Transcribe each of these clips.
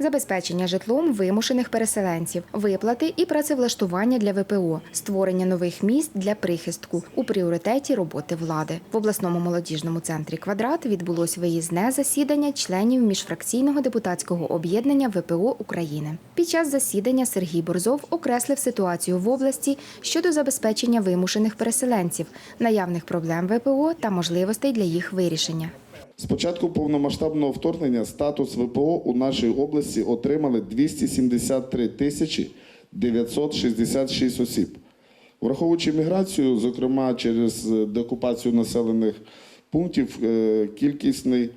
Забезпечення житлом вимушених переселенців, виплати і працевлаштування для ВПО, створення нових місць для прихистку у пріоритеті роботи влади. В обласному молодіжному центрі Квадрат відбулось виїзне засідання членів міжфракційного депутатського об'єднання ВПО України. Під час засідання Сергій Борзов окреслив ситуацію в області щодо забезпечення вимушених переселенців, наявних проблем ВПО та можливостей для їх вирішення. З початку повномасштабного вторгнення статус ВПО у нашій області отримали 273 тисячі 966 осіб. Враховуючи міграцію, зокрема через деокупацію населених пунктів, е, кількісний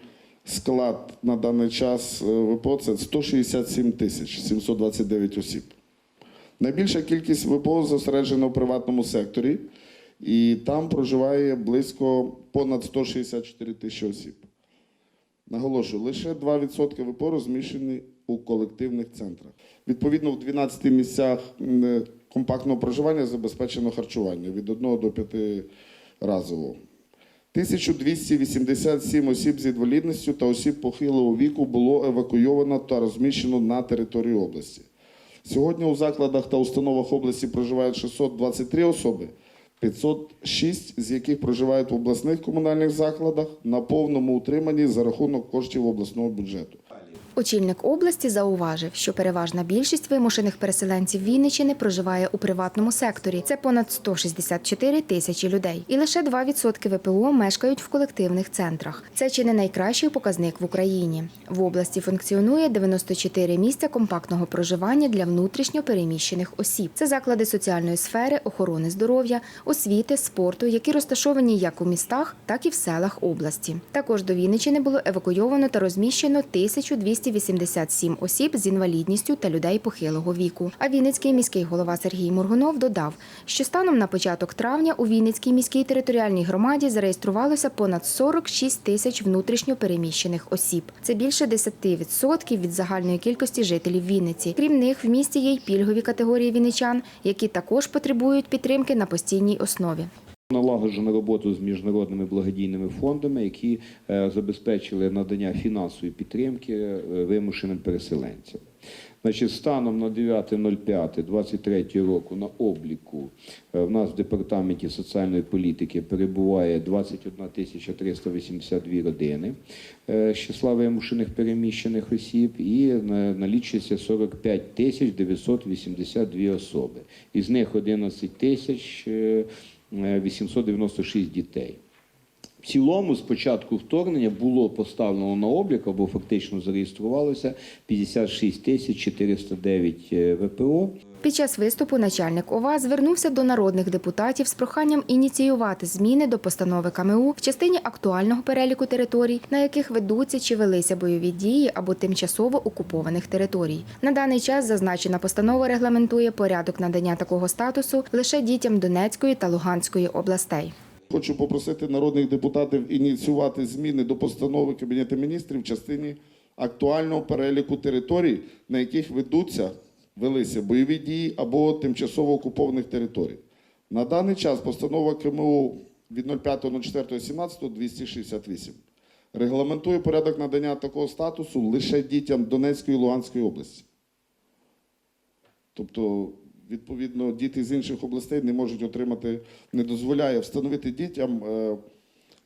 склад на даний час е, ВПО це 167 тисяч 729 осіб. Найбільша кількість ВПО зосереджена в приватному секторі, і там проживає близько понад 164 тисячі осіб. Наголошую, лише 2% ВПО розміщені у колективних центрах. Відповідно, в 12 місцях компактного проживання забезпечено харчування від 1 до 5 разово. 1287 осіб з інвалідністю та осіб похилого віку було евакуйовано та розміщено на території області. Сьогодні у закладах та установах області проживають 623 особи, 506 з яких проживають в обласних комунальних закладах на повному утриманні за рахунок коштів обласного бюджету. Очільник області зауважив, що переважна більшість вимушених переселенців Вінниччини проживає у приватному секторі. Це понад 164 тисячі людей. І лише 2% ВПО мешкають в колективних центрах. Це чи не найкращий показник в Україні. В області функціонує 94 місця компактного проживання для внутрішньо переміщених осіб. Це заклади соціальної сфери, охорони здоров'я, освіти, спорту, які розташовані як у містах, так і в селах області. Також до Вінниччини було евакуйовано та розміщено 1287 осіб з інвалідністю та людей похилого віку. А Вінницький міський голова Сергій Моргунов додав, що станом на початок травня у Вінницькій міській територіальній громаді зареєструвалося понад 46 тисяч внутрішньо переміщених осіб. Це більше 10% від загальної кількості жителів Вінниці. Крім них, в місті є й пільгові категорії вінничан, які також потребують підтримки на постійній основі. Налагоджено роботу з міжнародними благодійними фондами, які е, забезпечили надання фінансової підтримки е, вимушеним переселенцям. Значить, станом на 9.05.23 року на обліку е, в нас в департаменті соціальної політики перебуває 21 тисяча 382 родини з числа вимушених переміщених осіб і налічується 45 тисяч 982 особи. Із них 11 тисяч 896 дітей. В цілому, з початку вторгнення було поставлено на облік або фактично зареєструвалося 56 тисяч 409 е, ВПО. Під час виступу начальник ОВА звернувся до народних депутатів з проханням ініціювати зміни до постанови КМУ в частині актуального переліку територій, на яких ведуться чи велися бойові дії або тимчасово окупованих територій. На даний час зазначена постанова регламентує порядок надання такого статусу лише дітям Донецької та Луганської областей. Хочу попросити народних депутатів ініціювати зміни до постанови Кабінету міністрів в частині актуального переліку територій, на яких ведуться, велися бойові дії або тимчасово окупованих територій. На даний час постанова КМУ від 05.04.17 268 регламентує порядок надання такого статусу лише дітям Донецької і Луганської області. Тобто, відповідно, діти з інших областей не можуть отримати, не дозволяє встановити дітям е,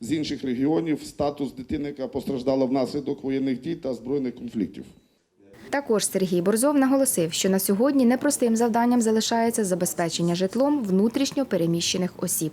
з інших регіонів статус дитини, яка постраждала внаслідок воєнних дій та збройних конфліктів. Також Сергій Борзов наголосив, що на сьогодні непростим завданням залишається забезпечення житлом внутрішньо переміщених осіб.